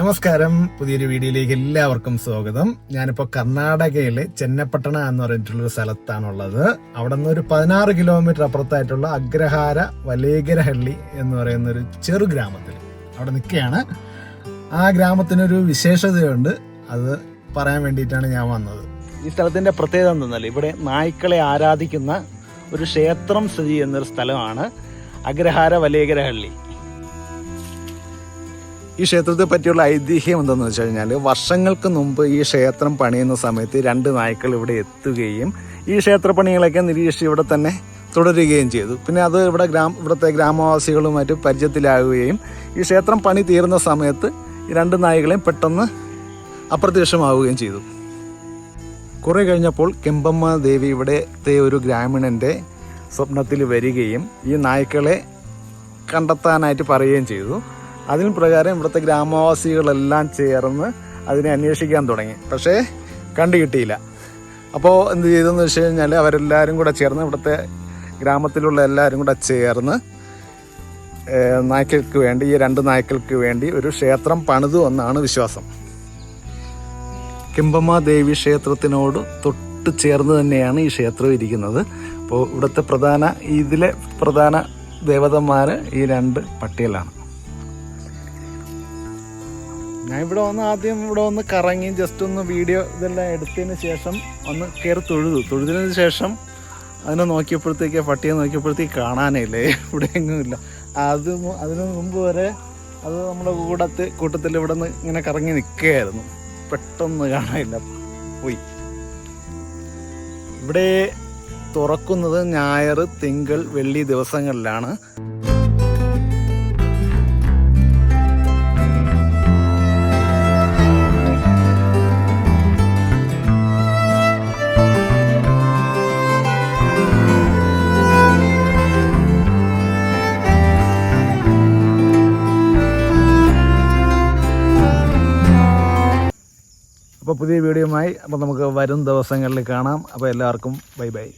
നമസ്കാരം. പുതിയൊരു വീഡിയോയിലേക്ക് എല്ലാവർക്കും സ്വാഗതം. ഞാനിപ്പോ കർണാടകയിലെ ചെന്നപ്പട്ടണ എന്ന് പറഞ്ഞിട്ടുള്ള ഒരു സ്ഥലത്താണുള്ളത്. അവിടെ നിന്ന് ഒരു പതിനാറ് കിലോമീറ്റർ അപ്പുറത്തായിട്ടുള്ള അഗ്രഹാര വലേഗരഹള്ളി എന്ന് പറയുന്ന ഒരു ചെറു ഗ്രാമത്തിൽ അവിടെ നിൽക്കുകയാണ്. ആ ഗ്രാമത്തിനൊരു വിശേഷതയുണ്ട്. അത് പറയാൻ വേണ്ടിയിട്ടാണ് ഞാൻ വന്നത്. ഈ സ്ഥലത്തിന്റെ പ്രത്യേകത എന്തെന്നാൽ ഇവിടെ നായ്ക്കളെ ആരാധിക്കുന്ന ഒരു ക്ഷേത്രം സ്ഥിതി ചെയ്യുന്ന ഒരു സ്ഥലമാണ് അഗ്രഹാര വലേഗരഹള്ളി. ഈ ക്ഷേത്രത്തെ പറ്റിയുള്ള ഐതിഹ്യം എന്തെന്ന് വെച്ച് കഴിഞ്ഞാൽ വർഷങ്ങൾക്ക് മുമ്പ് ഈ ക്ഷേത്രം പണിയുന്ന സമയത്ത് രണ്ട് നായ്ക്കൾ ഇവിടെ എത്തുകയും ഈ ക്ഷേത്രപ്പണികളൊക്കെ നിരീക്ഷിച്ച് ഇവിടെ തന്നെ തുടരുകയും ചെയ്തു. പിന്നെ അത് ഇവിടെ ഗ്രാമ ഇവിടുത്തെ ഗ്രാമവാസികളുമായിട്ട് പരിചയത്തിലാകുകയും ഈ ക്ഷേത്രം പണി തീർന്ന സമയത്ത് ഈ രണ്ട് നായ്ക്കളെയും പെട്ടെന്ന് അപ്രത്യക്ഷമാവുകയും ചെയ്തു. കുറേ കഴിഞ്ഞപ്പോൾ കെമ്പമ്മ ദേവി ഇവിടുത്തെ ഒരു ഗ്രാമീണന്റെ സ്വപ്നത്തിൽ വരികയും ഈ നായ്ക്കളെ കണ്ടെത്താനായിട്ട് പറയുകയും ചെയ്തു. അതിന് പ്രകാരം ഇവിടുത്തെ ഗ്രാമവാസികളെല്ലാം ചേർന്ന് അതിനെ അന്വേഷിക്കാൻ തുടങ്ങി. പക്ഷേ കണ്ടു കിട്ടിയില്ല. അപ്പോൾ എന്ത് ചെയ്തെന്ന് വെച്ച് കഴിഞ്ഞാൽ അവരെല്ലാവരും കൂടെ ചേർന്ന് ഇവിടുത്തെ ഗ്രാമത്തിലുള്ള എല്ലാവരും കൂടെ ചേർന്ന് നായ്ക്കൾക്ക് വേണ്ടി ഈ രണ്ട് നായ്ക്കൾക്ക് വേണ്ടി ഒരു ക്ഷേത്രം പണിതു എന്നാണ് വിശ്വാസം. കിംബമ്മ ദേവി ക്ഷേത്രത്തിനോട് തൊട്ട് ചേർന്ന് തന്നെയാണ് ഈ ക്ഷേത്രം ഇരിക്കുന്നത്. അപ്പോൾ ഇവിടുത്തെ പ്രധാന ഇതിലെ പ്രധാന ദേവതന്മാർ ഈ രണ്ട് പട്ടികളാണ്. ഞാൻ ഇവിടെ വന്ന് ആദ്യം ഇവിടെ വന്ന് കറങ്ങി ജസ്റ്റ് ഒന്ന് വീഡിയോ ഇതെല്ലാം എടുത്തതിന് ശേഷം ഒന്ന് കയറി തൊഴുതു. തൊഴുതിന് ശേഷം അതിനെ നോക്കിയപ്പോഴത്തേക്ക് പട്ടിയെ നോക്കിയപ്പോഴത്തേക്ക് കാണാനില്ലേ? ഇവിടെ എങ്ങുമില്ല അത് അതിന് മുമ്പ് വരെ അത് നമ്മുടെ കൂടത്ത് കൂട്ടത്തിൽ ഇവിടെ നിന്ന് ഇങ്ങനെ കറങ്ങി നിൽക്കുകയായിരുന്നു. പെട്ടെന്ന് കാണാനില്ല. പോയി. ഇവിടെ തുറക്കുന്നത് ഞായർ തിങ്കൾ വെള്ളി ദിവസങ്ങളിലാണ്. അപ്പോൾ പുതിയ വീഡിയോയുമായി അപ്പോൾ നമുക്ക് വരും ദിവസങ്ങളിൽ കാണാം. അപ്പോൾ എല്ലാവർക്കും ബൈ ബൈ.